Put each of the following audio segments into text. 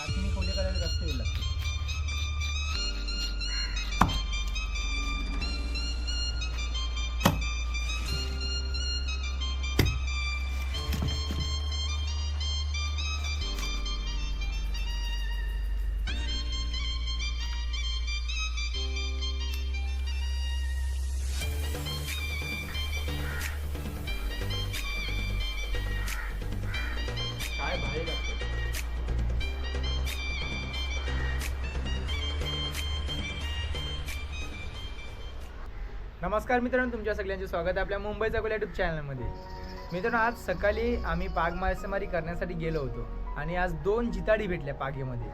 बाकी मी खोली करायला जास्त वेळ लागतो नमस्कार मित्रांनो तुमच्या सगळ्यांचे स्वागत आहे आपल्या मुंबईचा कोल्या युट्यूब चॅनलमध्ये मित्रांनो आज सकाळी आम्ही पाग मासेमारी करण्यासाठी गेलो होतो आणि आज दोन जिताडी भेटल्या पागेमध्ये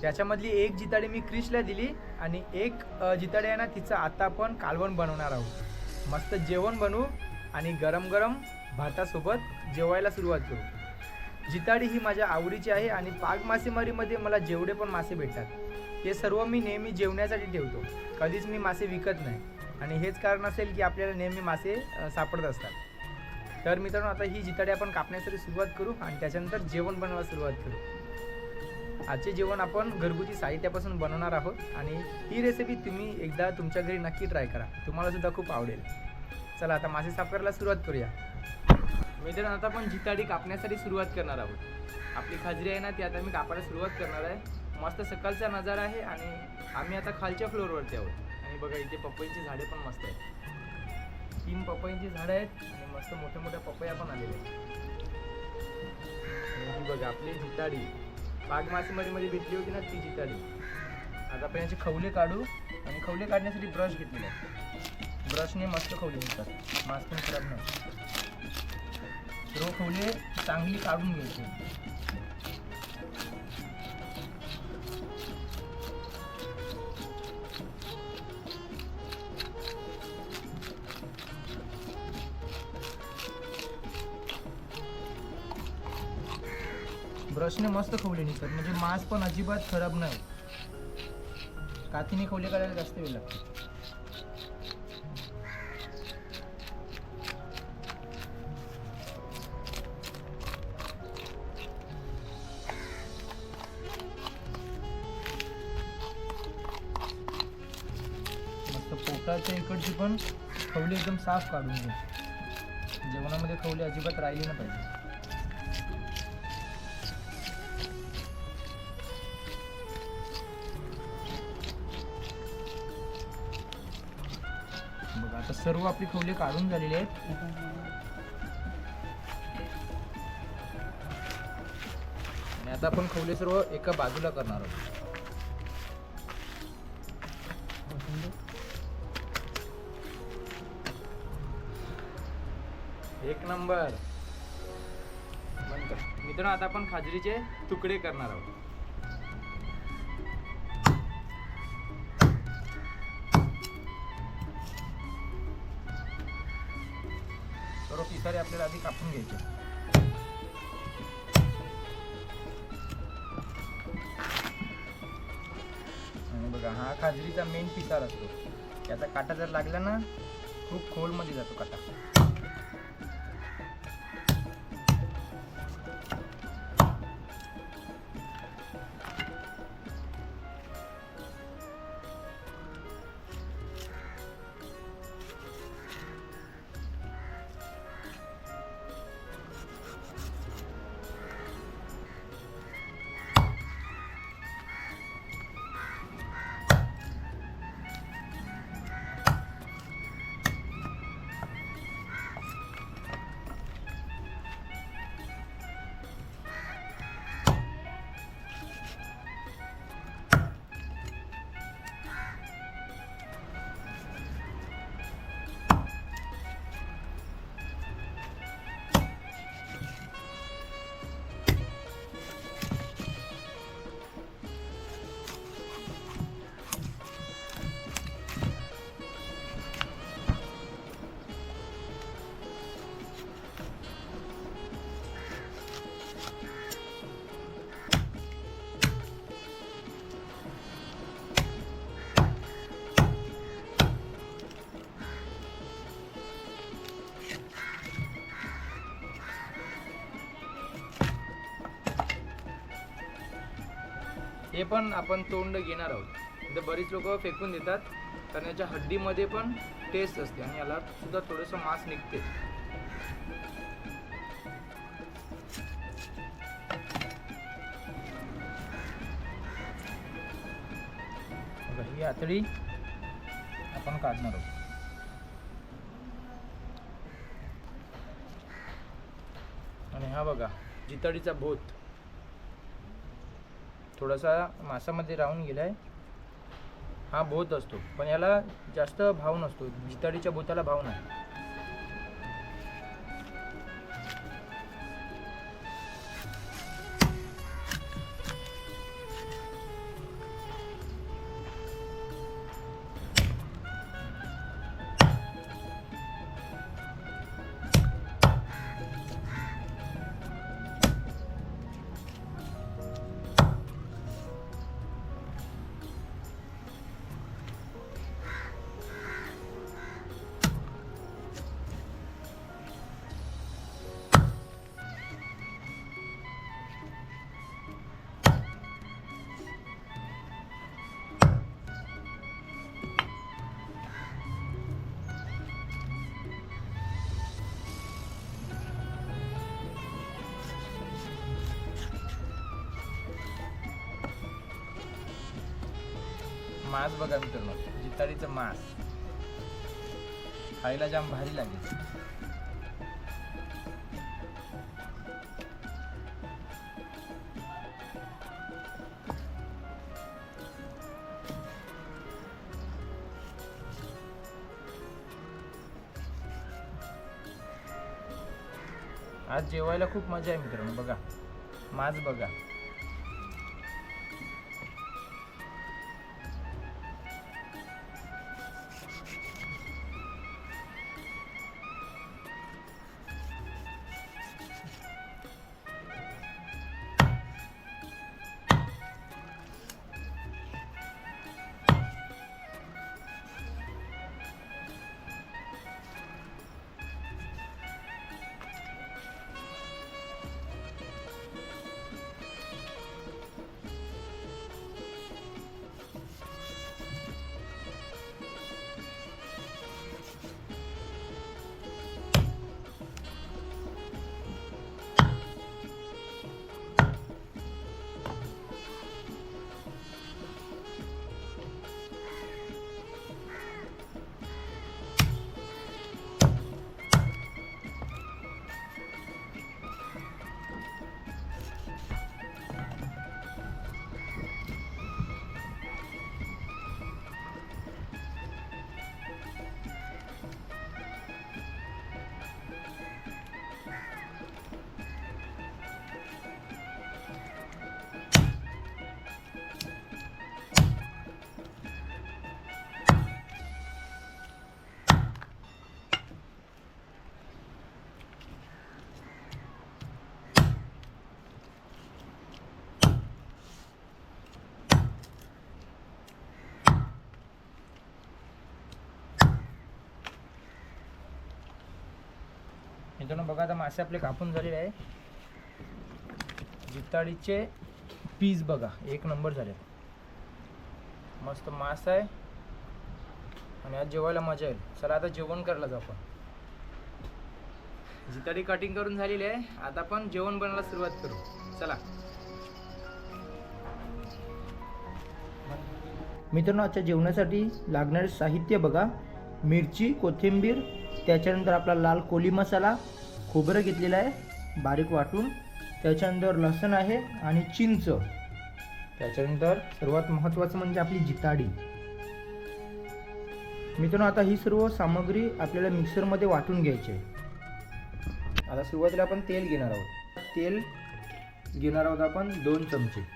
त्याच्यामधली एक जिताडी मी क्रिशला दिली आणि एक जिताडी आहे ना तिचं आता आपण कालवण बनवणार आहोत. मस्त जेवण बनवू आणि गरम गरम भातासोबत जेवायला सुरुवात करू. जिताडी ही माझ्या आवडीची आहे आणि पाग मासेमारीमध्ये मला जेवढे पण मासे भेटतात ते सर्व मी नेहमी जेवण्यासाठी ठेवतो. कधीच मी मासे विकत नाही. आणि हेच कारण असेल की आपल्याला नेहमी मासे सापडत असतात. तर मित्रांनो आता ही जिताडी आपण कापण्यासाठी सुरुवात करू आणि त्याच्यानंतर जेवण बनवायला सुरुवात करू. आजचे जेवण आपण घरगुती साहित्यापासून बनवणार आहोत आणि ही रेसिपी तुम्ही एकदा तुमच्या घरी नक्की ट्राय करा. तुम्हाला सुद्धा खूप आवडेल. चला आता मासे साफ करायला सुरुवात करूया. मित्रांनो आता आपण जिताडी कापण्यासाठी सुरुवात करणार आहोत. आपली खाजरी आहे ना ती आता मी कापायला सुरुवात करणार आहे. मस्त सकाळचा नजारा आहे आणि आम्ही आता खालच्या फ्लोअरवरती आहोत. आणि बघा इथे पपईची झाडे पण मस्त आहेत. तीन पपईची झाडं आहेत आणि मस्त मोठ्या मोठ्या पपया पण आलेल्या आहेत. बघा आपली जिताडी. बाग मासेमारीमध्ये भेटली होती ना ती जिताडी. आता आपण याचे खवले काढू आणि खवले काढण्यासाठी ब्रश घेतलेला ब्रशने मस्त खवले घेतात मास पण खराब नाही. सर्व खवले चांगली काढून घ्यायची. ब्रशने मस्त खवले निघतात. म्हणजे मांस पण अजिबात खराब नाही. कातीने खवले करायला जास्त वेळ लागतो. मस्त पोटाच्या इकडची पण खवले एकदम साफ काढून घे. जेवणामध्ये खवले अजिबात राहिले ना पाहिजे. सर्व आपली खवले काढून झालेले आहेत. आणि आता आपण खवले सर्व एका बाजूला करणार आहोत. एक नंबर. मित्रांनो आता आपण खाजरीचे तुकडे करणार आहोत. तर पिसारे आपल्याला आधी कापून घ्यायचे. बघा हा खाजरीचा मेन पिसार असतो. त्याचा काटा जर लागला ना खूप खोलमध्ये जातो काटा. हे पण आपण तोंड घेणार आहोत. तर बरीच लोक फेकून देतात. कारण याच्या हड्डीमध्ये पण टेस्ट असते आणि याला सुद्धा थोडंसं मांस निघते. ही आतडी आपण काढणार आहोत. आणि हा बघा जितडीचा भूत. थोडासा मासामध्ये राहून गेला आहे हा भूत असतो. पण याला जास्त भाव नसतो. जिताडीच्या भूताला भाव नाही. मांस बघा मित्रांनो जिताडीचं मांस. खायला जाम भारी लागेल. आज जेवायला खूप मजा आहे मित्रांनो बघा. मांस बघा. बघा आता मासे आपले कापून झालेले आहे. जिताडीचे पीस बघा एक नंबर झाले. मस्त मास आहे. आणि आज जेवायला मजा येईल. चला आता जेवण करायला जाऊ आपण. जिताडी कटिंग करून झालेली आहे. आता आपण जेवण बनायला सुरुवात करू. चला. मित्रांनो आजच्या जेवणासाठी लागणारे साहित्य बघा. मिरची कोथिंबीर त्याच्यानंतर आपला लाल कोली मसाला खोबरं घेतलेलं आहे बारीक वाटून. त्याच्यानंतर लसण आहे आणि चिंच. त्याच्यानंतर सर्वात महत्त्वाचं म्हणजे आपली जिताडी. मित्रांनो आता ही सर्व सामग्री आपल्याला मिक्सरमध्ये वाटून घ्यायची आहे. आता सुरुवातीला आपण तेल घेणार आहोत. तेल घेणार आहोत आपण दोन चमचे.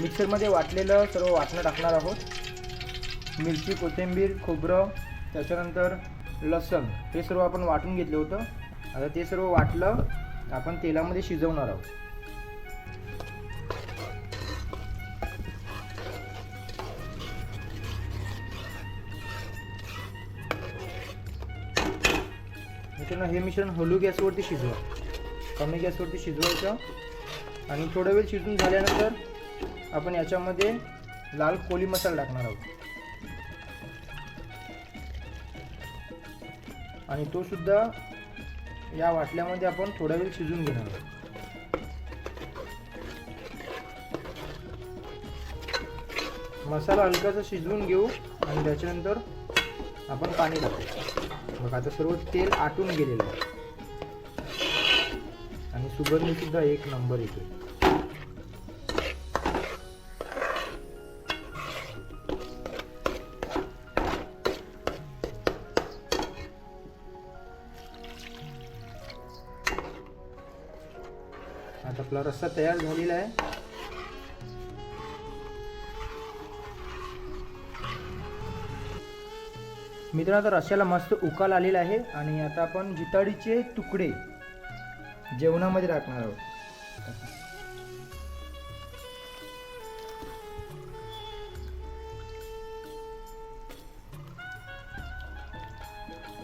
मिक्सरमध्ये वाटलेलं सर्व वाटणं टाकणार आहोत. मिरची कोथिंबीर खोबरं त्याच्यानंतर लसण हे सर्व आपण वाटून घेतलं होतं. आता ते सर्व वाटलं आपण तेलामध्ये शिजवणार आहोत. मित्रांनो हे मिश्रण हलू गॅसवरती शिजवा. कमी गॅसवरती शिजवायचं. आणि थोडा वेळ शिजून झाल्यानंतर आपण याच्यामध्ये लाल कोली मसाला टाकणार आहोत. आणि तो सुद्धा या वाटल्यामध्ये आपण थोडा वेळ शिजून घेणार आहोत. मसाला हलकासा शिजवून घेऊ आणि त्याच्यानंतर आपण पाणी टाकू. मग आता सर्व तेल आटून गेलेलं आहे. आणि सुगंध सुद्धा एक नंबर येतोय. आपला रस्सा तयार झालेला आहे. मित्रांनो आता रश्याला मस्त उकाल आलेला आहे आणि आता आपण जिताडीचे तुकडे जेवणामध्ये टाकणार आहोत.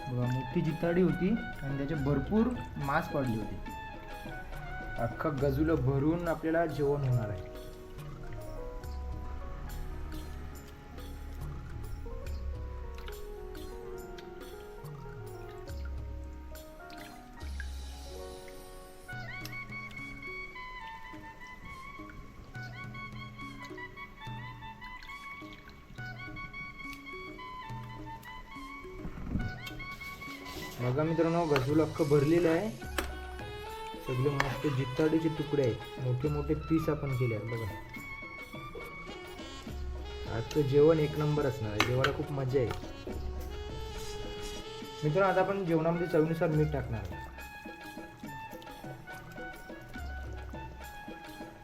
बघा मोठी जिताडी होती आणि त्याचे भरपूर मांस पडली होती. अख्खं गजूला भरून आपल्याला जेवण होणार आहे. बघा मित्रांनो गजूल अख्खं भरलेलं आहे. सगळे मस्त जित्ताडीचे तुकडे आहेत. मोठे मोठे पीस आपण केले आहेत बघा. आजचं जेवण एक नंबर असणार आहे. जेवायला खूप मजा आहे मित्रांनो आता आपण जेवणामध्ये चवीनुसार मीठ टाकणार आहे.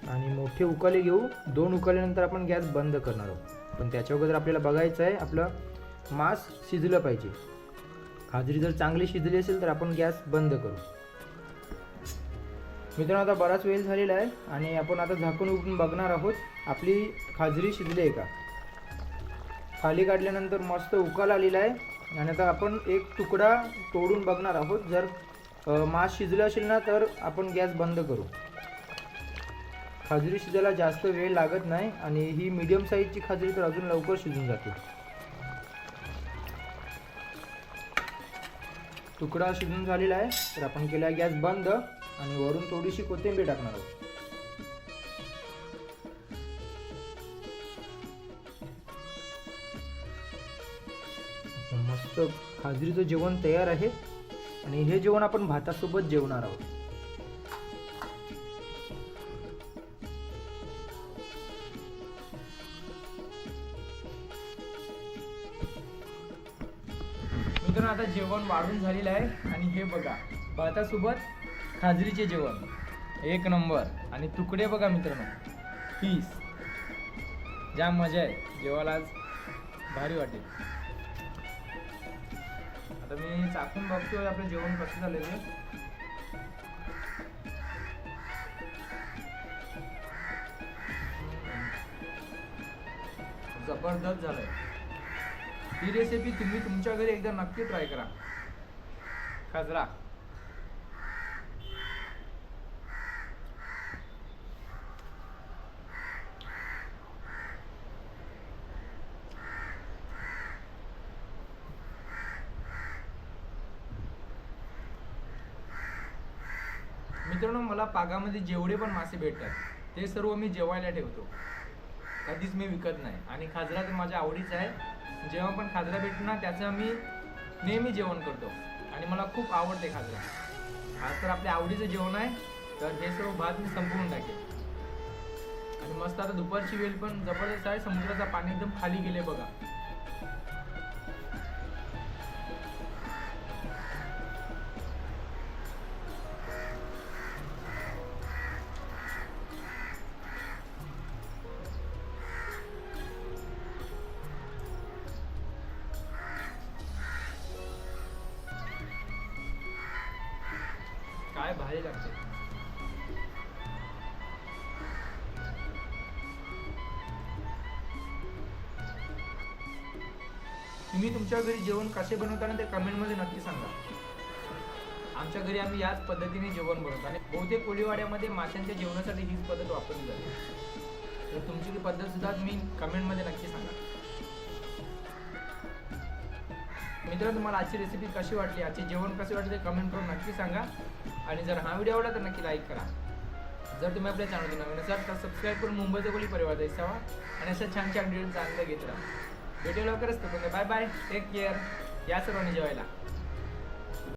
आणि मोठे उकाले घेऊ. दोन उकाल्यानंतर आपण गॅस बंद करणार आहोत. पण त्याच्या अगोदर आपल्याला बघायचं आहे आपलं मांस शिजलं पाहिजे. खाजरी जर चांगली शिजली असेल तर आपण गॅस बंद करू. मित्रांनो आता बराच वेळ झालेला आहे आणि आपण आता झाकून उघडून बघणार आहोत. आपली खाजरी शिजली आहे का? खाली काढल्यानंतर मस्त उकाल आलेला आहे. आणि आता आपण एक तुकडा तोडून बघणार आहोत. जर मांस शिजलं असेल ना तर आपण गॅस बंद करू. खाजरी शिजायला जास्त वेळ लागत नाही आणि ही मीडियम साईजची खाजरी तर अजून लवकर शिजून जाते. तुकडा शिजून झालेला आहे तर आपण केला गॅस बंद आणि वरून थोडीशी कोथिंबीर टाकणार आहोत. मस्त खाजरीचं जेवण तयार आहे आणि हे जेवण आपण भातासोबत जेवणार आहोत. मित्रांनो आता जेवण वाढून झालेलं आहे. आणि हे बघा भातासोबत खाजरीचे जेवण. एक नंबर. आणि तुकडे बघा मित्रांनो पीस. ज्या मजा आहे. जेवायला आज भारी वाटेल. आता मी चाकून बघतोय आपलं जेवण कसं झालेलं जबरदस्त झालंय. ही रेसिपी तुम्ही तुमच्या घरी एकदा नक्की ट्राय करा. खाजरा. मित्रांनो मला पागामध्ये जेवढे पण मासे भेटतात ते सर्व मी जेवायला ठेवतो. कधीच मी विकत नाही. आणि खाजरा तर माझ्या आवडीचा आहे. जेव्हा पण खाजरा भेटतो ना त्याचं मी नेहमी जेवण करतो. आणि मला खूप आवडते खाजरा. आज तर आपल्या आवडीचं जेवण आहे तर हे सर्व भात मी संपवून टाकेल. आणि मस्त आता दुपारची वेळ पण जबरदस्त आहे समुद्राचा पाणी एकदम खाली गेले बघा. काय लागते. तुम्ही तुमच्या घरी जेवण कसे बनवताना ते कमेंटमध्ये नक्की सांगा. आमच्या घरी आम्ही याच पद्धतीने जेवण बनवतो आणि बहुतेक कोळीवाड्यामध्ये माशांच्या जेवणासाठी हीच पद्धत वापरली जाते. तर तुमची ती पद्धत सुद्धा तुम्ही कमेंटमध्ये नक्की सांगा. मित्रांनो तुम्हाला आजची रेसिपी कशी वाटली? आजचे जेवण कसे वाटले ते कमेंट करून नक्की सांगा. आणि जर हा व्हिडिओ आवडला तर नक्की लाईक करा. जर तुम्ही आपल्या चॅनलवर नवीन असाल तर सबस्क्राईब करून मुंबईचा कोली परिवार द्यायचा आणि अशा छान छान व्हिडिओ चांगलं घेत राहा. व्हिडिओ लवकरच तर बाय बाय टेक केअर या सर्वांनी जेवायला.